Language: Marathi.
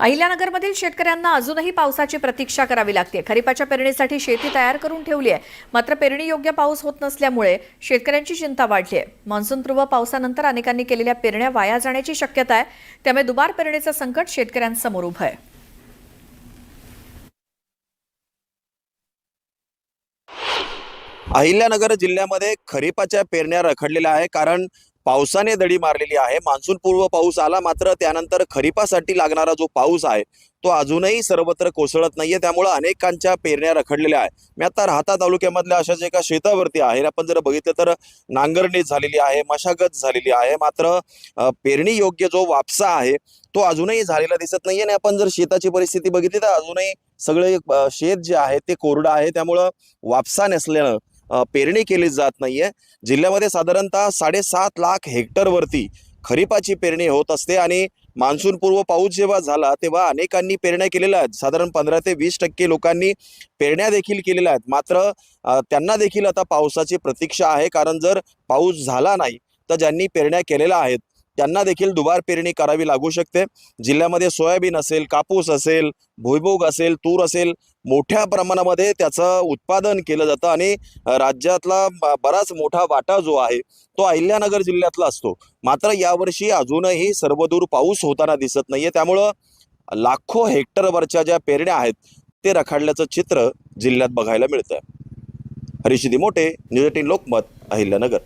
अहिल्यानगरमधील शेतकऱ्यांना अजूनही पावसाची प्रतीक्षा करावी लागते. खरीपाच्या पेरणीसाठी शेती तयार करून ठेवली आहे. मात्र पेरणी योग्य पाऊस होत नसल्यामुळे शेतकऱ्यांची चिंता वाढली आहे मान्सूनपूर्व पावसानंतर अनेकांनी केलेल्या पेरण्या वाया जाण्याची शक्यता आहे. त्यामुळे दुबार पेरणीचं संकट शेतकऱ्यांसमोर उभं आहे. अहिल्यानगर जिल्ह्यामध्ये खरीपाच्या पेरण्या रखडलेल्या आहे कारण पावसाने दडी मारलेली आहे. मान्सून पूर्व पाऊस आला मात्र त्यानंतर खरीपासाठी लागणारा जो पाऊस आहे तो अजूनही सर्वत्र कोसळत नाहीये. त्यामुळे अनेकांच्या पेरण्या रखडलेल्या आहेत. मी आता राहता तालुक्यामधल्या अशाच एका शेतावरती आहे आपण जर बघितलं तर नांगरणी झालेली आहे मशागत झालेली आहे. मात्र पेरणी योग्य जो वापसा आहे तो अजूनही झालेला दिसत नाहीये. आणि आपण जर शेताची परिस्थिती बघितली तर अजूनही सगळे शेत जे आहे ते कोरडं आहे. त्यामुळं वापसा नसल्यानं पेरणी केली जात नाही आहे जिल्ह्यामध्ये साधारणतः साडेसात लाख हेक्टरवरती खरीपाची पेरणी होत असते आणि मान्सून पूर्व पाऊस जेव्हा झाला तेव्हा अनेकांनी पेरण्या केलेल्या आहेत. साधारण पंधरा ते वीस टक्के लोकांनी पेरण्या देखील केलेल्या आहेत. मात्र त्यांना देखील आता पावसाची प्रतीक्षा आहे. कारण जर पाऊस झाला नाही तर ज्यांनी पेरण्या केलेल्या आहेत त्यांना देखील दुबार पेरणी करावी लागू शकते. जिल्ह्यामध्ये सोयाबीन असेल कापूस असेल भुईभोग असेल तूर असेल मोठ्या प्रमाणामध्ये त्याचं उत्पादन केलं जातं आणि राज्यातला बराच मोठा वाटा जो आहे तो अहिल्यानगर जिल्ह्यातला असतो. मात्र यावर्षी अजूनही सर्वदूर पाऊस होताना दिसत नाहीये. त्यामुळं लाखो हेक्टरवरच्या ज्या पेरण्या आहेत ते रखाडल्याचं चित्र जिल्ह्यात बघायला मिळतं हरिशिदी मोठे न्यूज एटीन लोकमत अहिल्यानगर.